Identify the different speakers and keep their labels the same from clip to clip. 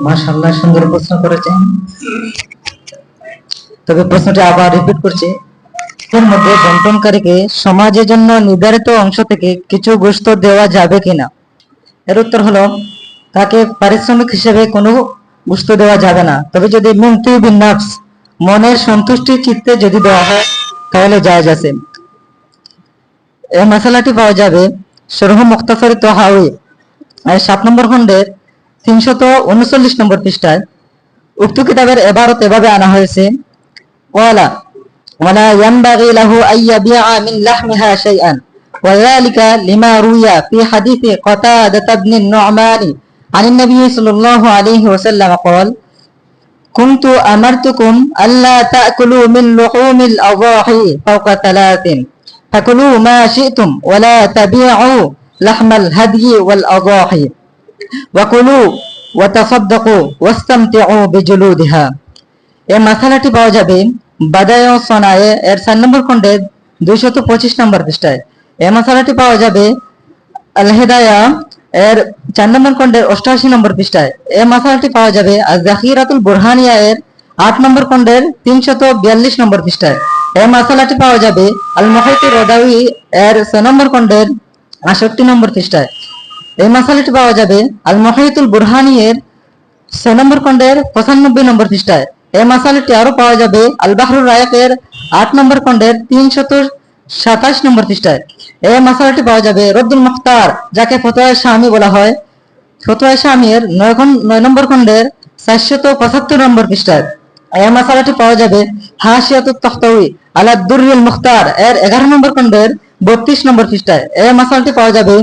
Speaker 1: মাশাআল্লাহ সুন্দর প্রশ্ন করেছেন তবে আবার রিপিট করছি। এর মধ্যে বন্টনকারীকে সমাজের জন্য নির্ধারিত অংশ থেকে কিছু গোস্ত দেওয়া যাবে কিনা? এর উত্তর হলো, তাকে পারিশ্রমিক হিসেবে কোনো গোস্ত দেওয়া যাবে না। তবে যদি মুক্তি বিন্যাস, মনের সন্তুষ্টি চিত্তে যদি দেওয়া হয়, তাহলে জায়েজ আছে। এই মশলাটি পাওয়া যাবে সরহ মুক্তাসরি তোহাউই। আর সাত নম্বর খণ্ডের তিনশত উনচল্লিশ নম্বর পৃষ্ঠায় উক্ত কিতাবের এবারত এভাবে আনা হয়েছে ওয়ালা ولا ينبغي له أن يبيع من لحمها شيئا وذلك لما روي في حديث قتادة بن النعمان عن النبي صلى الله عليه وسلم قال كنت أمرتكم ألا تأكلوا من لحوم الأضاحي فوق ثلاث فكلوا ما شئتم ولا تبيعوا لحم الهدي والأضاحي ওয়াকুলু ওয়াতাসাদ্দাকু ওয়াস্তামতিউ বিজুলুদিহা এই মাসালাটি পাওয়া যাবে বাদায় সনায়ে এর চার নম্বর খণ্ডে দুইশত পঁচিশ নম্বর পৃষ্ঠায়। এই মাসালাটি পাওয়া যাবে আলহেদায়া এর চার নম্বর খণ্ডের অষ্টআশি নম্বর পৃষ্ঠায়। এই মাসালাটি পাওয়া যাবে আজ জাহিরাতুল বুরহানিয়া এর আট নম্বর খণ্ডের তিনশত বিয়াল্লিশ নম্বর পৃষ্ঠায়। এই মাসালাটি পাওয়া যাবে আল মহিতুর রদাউই এর ছ নম্বর খণ্ডের আষট্টি নম্বর পৃষ্ঠায়। এই মশালাটি পাওয়া যাবে আল মহাইতুল বুরহানি এর ছয় নম্বর খণ্ডের পঁচানব্বই নম্বর পৃষ্ঠায়। এই মশালাটি আরও পাওয়া যাবে আল বাহরুর রায়কের আট নম্বর খণ্ডের তিনশত সাতাশ নম্বর পৃষ্ঠায়। এই মশালাটি পাওয়া যাবে রব্দুল মুখতার, যাকে ফতোয়া স্বামী বলা হয়। ফতোয়া স্বামীর নয় নয় নম্বর খণ্ডের চারশত পঁচাত্তর নম্বর পৃষ্ঠায়। এই মশালাটি পাওয়া যাবে হাসিয়াত তখতাউই আলা দুরুল মুখতার, এর এগারো নম্বর খণ্ডের বত্রিশ নম্বর পৃষ্ঠায়। এই মশালাটি পাওয়া যাবে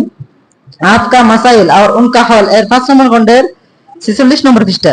Speaker 1: आपका मसाइल और उनका हॉल एर पांच नंबर खंडेर छिचल्लिस नंबर पृष्ठ